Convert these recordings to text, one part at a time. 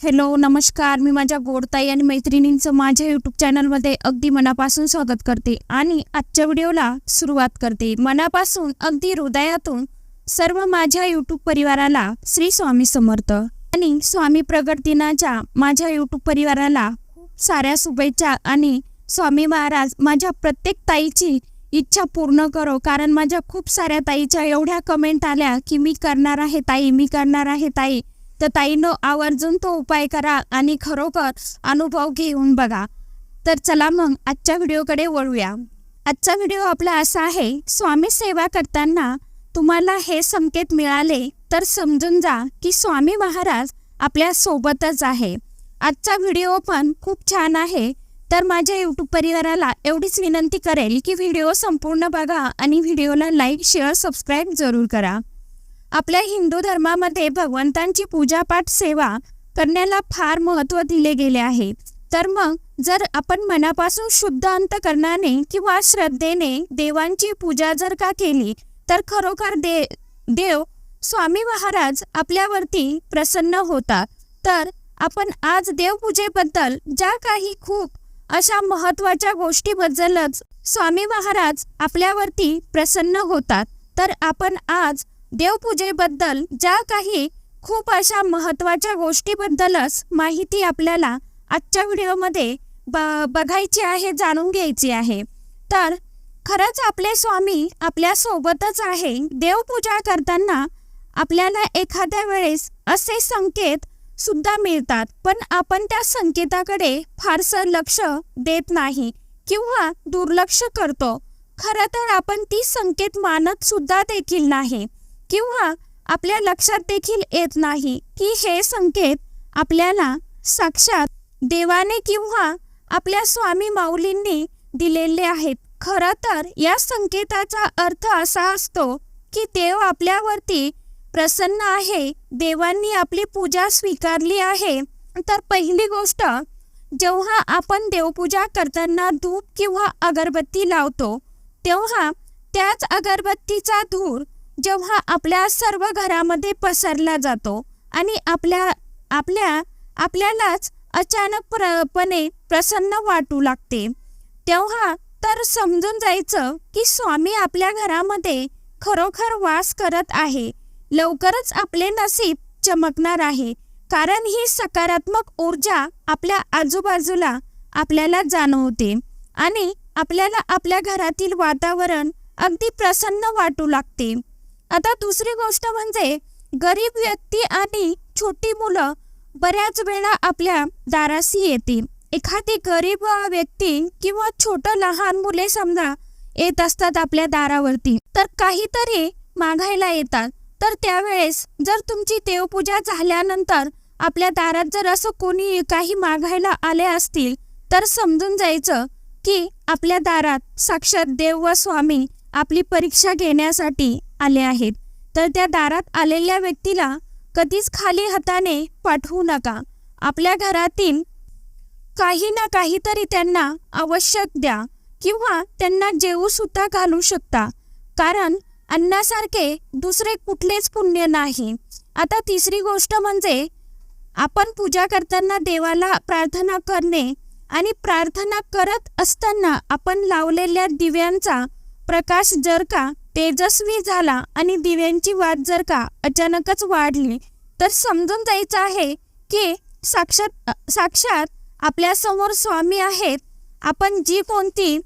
Hello नमस्कार. मी माझ्या गोडताई आणि मैत्रिणींचं माझ्या यूट्यूब चॅनलमध्ये अगदी मनापासून स्वागत करते आणि आजच्या व्हिडिओला सुरुवात करते. मनापासून अगदी हृदयातून सर्व माझ्या यूट्यूब परिवाराला श्री स्वामी समर्थ आणि स्वामी प्रगट दिनाच्या माझ्या यूट्यूब परिवाराला खूप साऱ्या शुभेच्छा आणि स्वामी महाराज माझ्या प्रत्येक ताईची इच्छा पूर्ण करो कारण माझ्या खूप साऱ्या ताईच्या एवढ्या कमेंट आल्या की मी करणार आहे ताई मी करणार आहे ताई. तर ताईनं आवर्जून तो उपाय करा आणि खरोखर अनुभव घेऊन बघा. तर चला मग आजच्या व्हिडिओकडे वळूया. आजचा व्हिडिओ आपला असा आहे स्वामी सेवा करताना तुम्हाला हे संकेत मिळाले तर समजून जा की स्वामी महाराज आपल्या सोबतच आहे. आजचा व्हिडिओ पण खूप छान आहे. तर माझ्या यूट्यूब परिवाराला एवढीच विनंती करेल की व्हिडिओ संपूर्ण बघा आणि व्हिडिओला लाईक शेअर सबस्क्राईब जरूर करा. आपल्या हिंदू धर्मामध्ये भगवंतांची पूजापाठ सेवा करण्याला फार महत्त्व दिले गेले आहे. तर मग जर आपण मनापासून शुद्ध अंतकरणाने किंवा श्रद्धेने देवांची पूजा जर का केली तर खरोखर दे देव स्वामी महाराज आपल्यावरती प्रसन्न होतात तर आपण आज देवपूजेबद्दल ज्या काही खूप अशा महत्त्वाच्या गोष्टीबद्दलच स्वामी महाराज आपल्यावरती प्रसन्न होतात. तर आपण आज देवपूजेबद्दल ज्या काही खूप अशा महत्त्वाच्या गोष्टीबद्दलच माहिती आपल्याला आजच्या व्हिडिओमध्ये ब बघायची आहे जाणून घ्यायची आहे. तर खरंच आपले स्वामी आपल्यासोबतच आहे. देवपूजा करताना आपल्याला एखाद्या वेळेस असे संकेत सुद्धा मिळतात. पण आपण त्या संकेताकडे फारसं लक्ष देत नाही किंवा दुर्लक्ष करतो. खरं तर आपण ती संकेत मानत सुद्धा देखील नाही. किंवा आपल्या लक्षात देखील येत नाही की हे संकेत आपल्याला साक्षात देवाने किंवा आपल्या स्वामी माऊलींनी दिलेले आहेत. खरं तर या संकेताचा अर्थ असा असतो की देव आपल्यावरती प्रसन्न आहे देवांनी आपली पूजा स्वीकारली आहे. तर पहिली गोष्ट जेव्हा आपण देवपूजा करताना धूप किंवा अगरबत्ती लावतो तेव्हा त्याच अगरबत्तीचा धूर जेव्हा आपल्या सर्व घरामध्ये पसरला जातो आणि आपल्या आपल्या आपल्यालाच अचानक प्रपणे प्रसन्न वाटू लागते तेव्हा तर समजून जायचं की स्वामी आपल्या घरामध्ये खरोखर वास करत आहे. लवकरच आपले नसीब चमकणार आहे कारण ही सकारात्मक ऊर्जा आपल्या आजूबाजूला आपल्याला जाणवते आणि आपल्याला आपल्या घरातील वातावरण अगदी प्रसन्न वाटू लागते. आता दुसरी गोष्ट म्हणजे गरीब व्यक्ती आणि छोटी मुलं बऱ्याच वेळा आपल्या दाराशी येतील एखादी गरीब व्यक्ती किंवा छोटं लहान मुले समजा येत असतात आपल्या दारावरती तर काहीतरी मागायला येतात. तर त्यावेळेस जर तुमची देवपूजा झाल्यानंतर आपल्या दारात जर असं कोणी काही मागायला आले असतील तर समजून जायचं की आपल्या दारात साक्षात देव व स्वामी आपली परीक्षा घेण्यासाठी आले आहेत. तर त्या दारात आलेल्या व्यक्तीला कधीच खाली हाताने पाठवू नका. आपल्या घरातील काही ना काहीतरी त्यांना आवश्यक द्या किंवा त्यांना जेवू सुद्धा घालू शकता. कारण अन्नासारखे दुसरे कुठलेच पुण्य नाही. आता तिसरी गोष्ट म्हणजे आपण पूजा करताना देवाला प्रार्थना करणे आणि प्रार्थना करत असताना आपण लावलेल्या दिव्यांचा प्रकाश जर का तेजस्वी झाला आणि दिव्यांची वाट जर का अचानकच वाढली तर समजून जायचं आहे की साक्षात साक्षात आपल्यासमोर स्वामी आहेत. आपण जी कोणती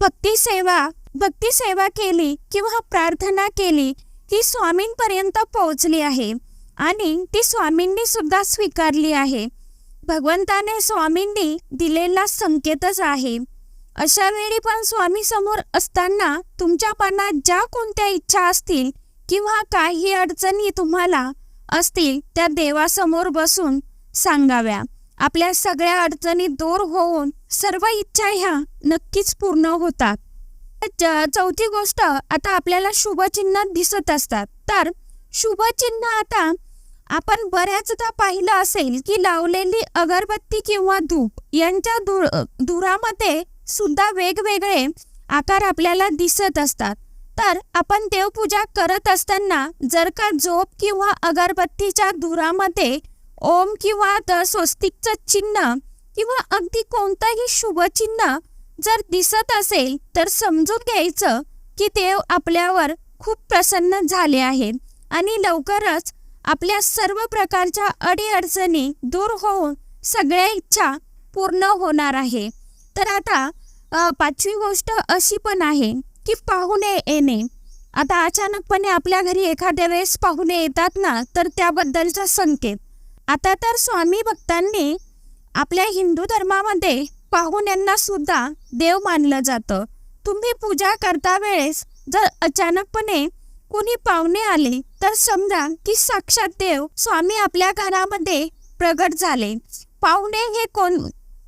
भक्ती सेवा भक्ती सेवा केली किंवा प्रार्थना केली ही स्वामींपर्यंत पोहोचली आहे आणि ती स्वामींनी सुद्धा स्वीकारली आहे. भगवंताने स्वामींनी दिलेला संकेतच आहे. अशा वेळी पण स्वामी समोर असताना तुमच्या मनात ज्या कोणत्या इच्छा असतील किंवा काही अडचणी तुम्हाला असतील त्या देवासमोर बसून सांगाव्या. आपल्या सगळ्या अडचणी दूर होऊन सर्व इच्छा ह्या नक्कीच पूर्ण होतात. चौथी गोष्ट आता आपल्याला शुभचिन्ह दिसत असतात. तर शुभचिन्ह आता आपण बऱ्याचदा पाहिलं असेल की लावलेली अगरबत्ती किंवा धूप यांच्या धूर धुरामध्ये सुद्धा वेगवेगळे आकार आपल्याला दिसत असतात. तर आपण देवपूजा करत असताना जर का झोप किंवा अगरबत्तीच्या धुरामध्ये ओम किंवा द स्वस्तिकचं चिन्ह किंवा अगदी कोणतंही शुभचिन्ह जर दिसत असेल तर समजून घ्यायचं की देव आपल्यावर खूप प्रसन्न झाले आहेत आणि लवकरच आपल्या सर्व प्रकारच्या अडीअडचणी दूर होऊन सगळ्या इच्छा पूर्ण होणार आहे. तर आता पाचवी गोष्ट अशी पण आहे की पाहुणे येणे. आता अचानकपणे आपल्या घरी एखाद्या वेळेस पाहुणे येतात ना तर त्याबद्दलचा संकेत. आता तर स्वामी भक्तांनी आपल्या हिंदू धर्मामध्ये पाहुण्यांना सुद्धा देव मानलं जातं. तुम्ही पूजा करता वेळेस जर अचानकपणे कोणी पाहुणे आले तर समजा की साक्षात देव स्वामी आपल्या घरामध्ये प्रगट झाले. पाहुणे हे कोण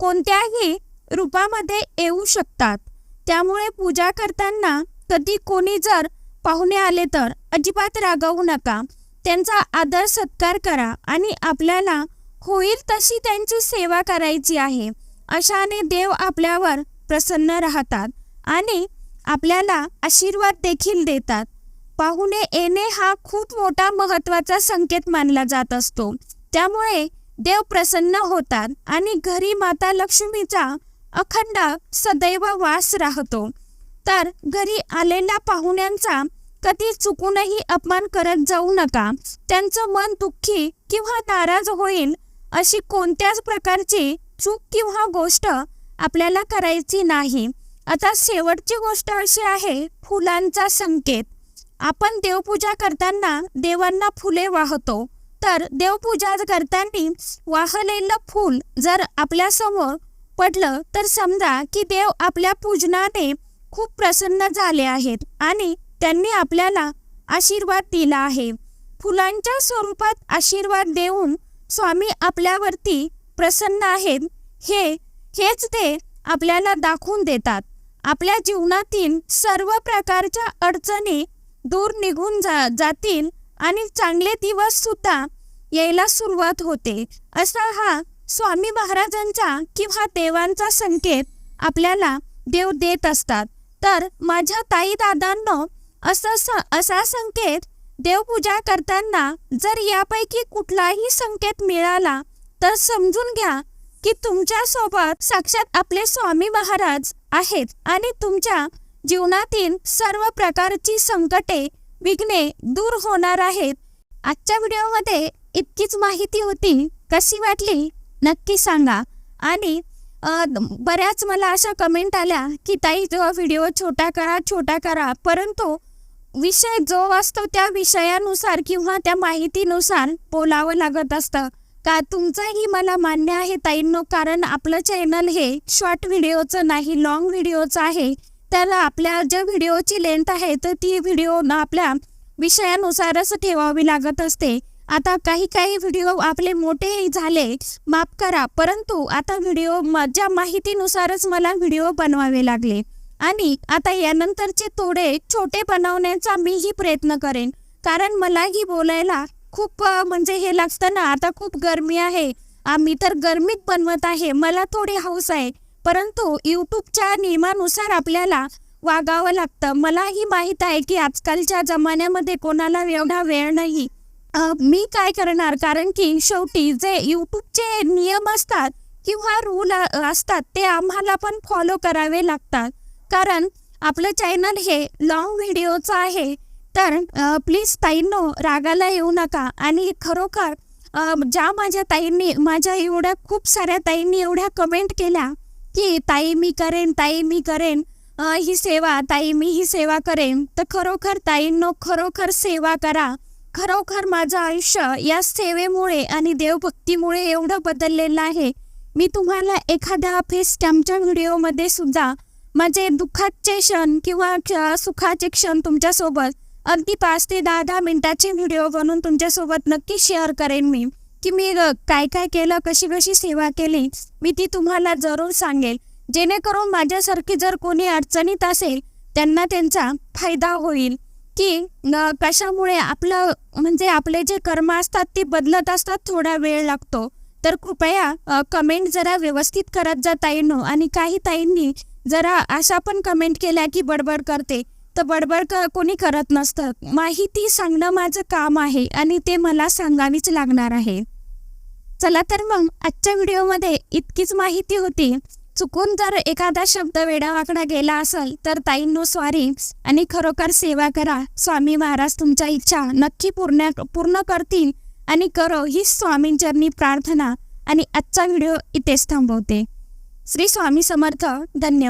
कोणत्याही रूपामध्ये येऊ शकतात. त्यामुळे पूजा करताना कधी कोणी जर पाहुणे आले तर अजिबात रागवू नका. त्यांचा आदर सत्कार करा आणि आपल्याला होईल तशी त्यांची सेवा करायची आहे. अशाने देव आपल्यावर प्रसन्न राहतात आणि आपल्याला आशीर्वाद देखील देतात. पाहुणे येणे हा खूप मोठा महत्त्वाचा संकेत मानला जात असतो. त्यामुळे देव प्रसन्न होतात आणि घरी माता लक्ष्मीचा अखंड सदैव वास राहतो. तर घरी आलेल्या पाहुण्यांचा कधी चुकूनही अपमान करत जाऊ नका. त्यांचं मन दुःखी किंवा नाराज होईल अशी कोणत्याच प्रकारची चूक किंवा गोष्ट आपल्याला करायची नाही. आता शेवटची गोष्ट अशी आहे फुलांचा संकेत. आपण देवपूजा करताना देवांना फुले वाहतो. तर देवपूजा करताना वाहलेलं फूल जर आपल्यासमोर पडलं तर समजा की देव आपल्या पूजनाने खूप प्रसन्न झाले आहेत आणि त्यांनी आपल्याला आशीर्वाद दिला आहे. फुलांच्या स्वरूपात आशीर्वाद देऊन स्वामी आपल्यावरती प्रसन्न आहेत हे हेच ते आपल्याला दाखवून देतात. आपल्या जीवनातील सर्व प्रकारच्या अडचणी दूर निघून जा जातील आणि चांगले दिवस सुद्धा यायला सुरुवात होते. असा हा स्वामी महाराजांचा किंवा देवांचा संकेत आपल्याला देव देत असतात. तर माझ्या ताई दादांनो असा असा संकेत देवपूजा करताना जर यापैकी कुठलाही संकेत मिळाला तर समजून घ्या की तुमच्यासोबत साक्षात आपले स्वामी महाराज आहेत आणि तुमच्या जीवनातील सर्व प्रकारची संकटे विघ्ने दूर होणार आहेत. आजच्या व्हिडिओमध्ये इतकीच माहिती होती. कशी वाटली? नक्की सांगा. आणि बऱ्याच मला अशा कमेंट आल्या की ताई जो व्हिडिओ छोटा करा छोटा करा. परंतु विषय जो असतो त्या विषयानुसार किंवा त्या माहितीनुसार बोलावं लागत असतं. का तुमचंही मला मान्य आहे ताईंनो कारण आपलं चॅनल हे शॉर्ट व्हिडिओचं नाही लॉंग व्हिडिओचं आहे. तर आपल्या ज्या व्हिडिओची लेंथ आहे तर ती व्हिडिओ ना आपल्या विषयानुसारच ठेवावी लागत असते. आता काही काही व्हिडिओ आपले मोठे झाले माफ करा परंतु आता व्हिडिओ माझ्या माहितीनुसारच मला व्हिडिओ बनवावे लागले. आणि आता यानंतरचे थोडे छोटे बनवण्याचा मीही प्रयत्न करेन. कारण मलाही बोलायला खूप म्हणजे हे लागतं ना आता खूप गरमी आहे. आम्ही तर गरमीत बनवत आहे मला थोडी हौस आहे. परंतु यूट्यूबच्या नियमानुसार आपल्याला वागावं लागतं. मलाही माहीत आहे की आजकालच्या जमान्यामध्ये कोणाला एवढा वेळ नाही. मी काय करणार? कारण की शेवटी जे यूट्यूबचे नियम असतात किंवा रूल असतात ते आम्हाला पण फॉलो करावे लागतात. कारण आपलं चॅनल हे लॉंग व्हिडिओचं आहे. तर प्लीज ताईंनो रागाला येऊ नका. आणि खरोखर ज्या माझ्या ताईंनी माझ्या एवढ्या खूप साऱ्या ताईंनी एवढ्या कमेंट केल्या की ताई मी करेन ताई मी करेन ही सेवा ताई मी ही सेवा करेन. तर खरोखर ताईंनो खरोखर सेवा करा. खरोखर माझं आयुष्य या सेवेमुळे आणि देवभक्तीमुळे एवढं बदललेलं आहे. मी तुम्हाला एखाद्या फेस स्टॅम्पच्या व्हिडिओमध्ये सुद्धा माझे दुःखाचे क्षण किंवा क्ष- सुखाचे क्षण तुमच्यासोबत अगदी पाच ते दहा दहा मिनटाचे व्हिडिओ बनवून तुमच्यासोबत नक्की शेअर करेन मी. की मी काय काय केलं कशी कशी सेवा केली मी ती तुम्हाला जरूर सांगेल. जेणेकरून माझ्यासारखी जर कोणी अडचणीत असेल त्यांना त्यांचा फायदा होईल. की कशामुळे आपलं म्हणजे आपले जे कर्म असतात ते बदलत असतात थोडा वेळ लागतो. तर कृपया कमेंट जरा व्यवस्थित करत जा ताईंनो. आणि काही ताईंनी जरा अशा पण कमेंट केल्या की बडबड करते. तर बडबड क कोणी करत नसतं. माहिती सांगणं माझं काम आहे आणि ते मला सांगावीच लागणार आहे. चला तर मग आजच्या व्हिडिओमध्ये इतकीच माहिती होती. चुकून जर एखादा शब्द वेडावाकडा गेला असेल तर ताईंनो स्वारी आणि खरोखर सेवा करा. स्वामी महाराज तुमच्या इच्छा नक्की पूर्ण पूर्ण करतील आणि करो ही स्वामींचरणी प्रार्थना. आणि आजचा व्हिडिओ इथेच थांबवते. श्री स्वामी समर्थ धन्यवाद.